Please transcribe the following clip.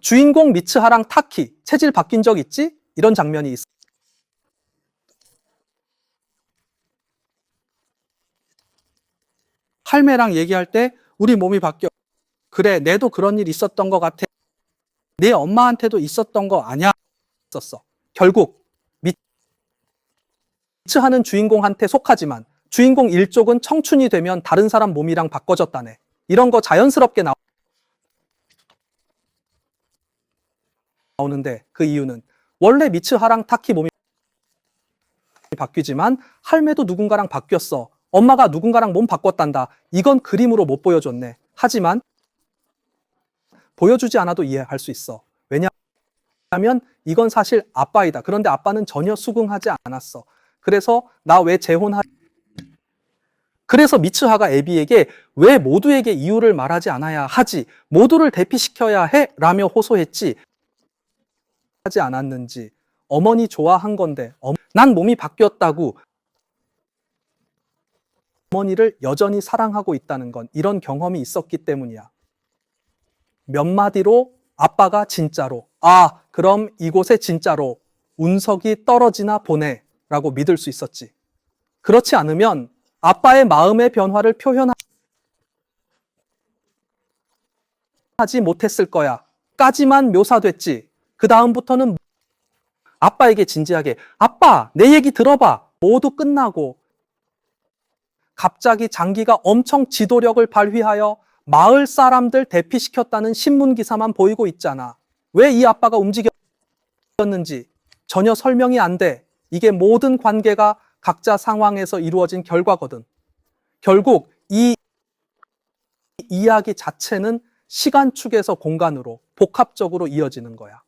주인공 미츠하랑 타키 체질 바뀐 적 있지? 이런 장면이 있어. 할매랑 얘기할 때 우리 몸이 바뀌어. 그래, 내도 그런 일 있었던 것 같아. 내 엄마한테도 있었던 거 아니야? 있었어. 결국 미츠하는 주인공한테 속하지만 주인공 일족은 청춘이 되면 다른 사람 몸이랑 바꿔졌다네. 이런 거 자연스럽게 나오. 나오는데 그 이유는 원래 미츠하랑 타키 몸이 바뀌지만 할매도 누군가랑 바뀌었어. 엄마가 누군가랑 몸 바꿨단다. 이건 그림으로 못 보여줬네. 하지만 보여주지 않아도 이해할 수 있어. 왜냐하면 이건 사실 아빠이다. 그런데 아빠는 전혀 수긍하지 않았어. 그래서 나 왜 재혼하 그래서 미츠하가 에비에게 왜 모두에게 이유를 말하지 않아야 하지? 모두를 대피시켜야 해? 라며 호소했지. 하지 않았는지. 어머니 좋아한 건데. 어- 난 몸이 바뀌었다고. 어머니를 여전히 사랑하고 있다는 건 이런 경험이 있었기 때문이야. 몇 마디로 아빠가 진짜로. 아, 그럼 이곳에 진짜로 운석이 떨어지나 보네. 라고 믿을 수 있었지. 그렇지 않으면 아빠의 마음의 변화를 표현하지 못했을 거야. 까지만 묘사됐지. 그 다음부터는 아빠에게 진지하게, 아빠, 내 얘기 들어봐. 모두 끝나고, 갑자기 장기가 엄청 지도력을 발휘하여 마을 사람들 대피시켰다는 신문 기사만 보이고 있잖아. 왜 이 아빠가 움직였는지 전혀 설명이 안 돼. 이게 모든 관계가 각자 상황에서 이루어진 결과거든. 결국 이 이야기 자체는 시간축에서 공간으로 복합적으로 이어지는 거야.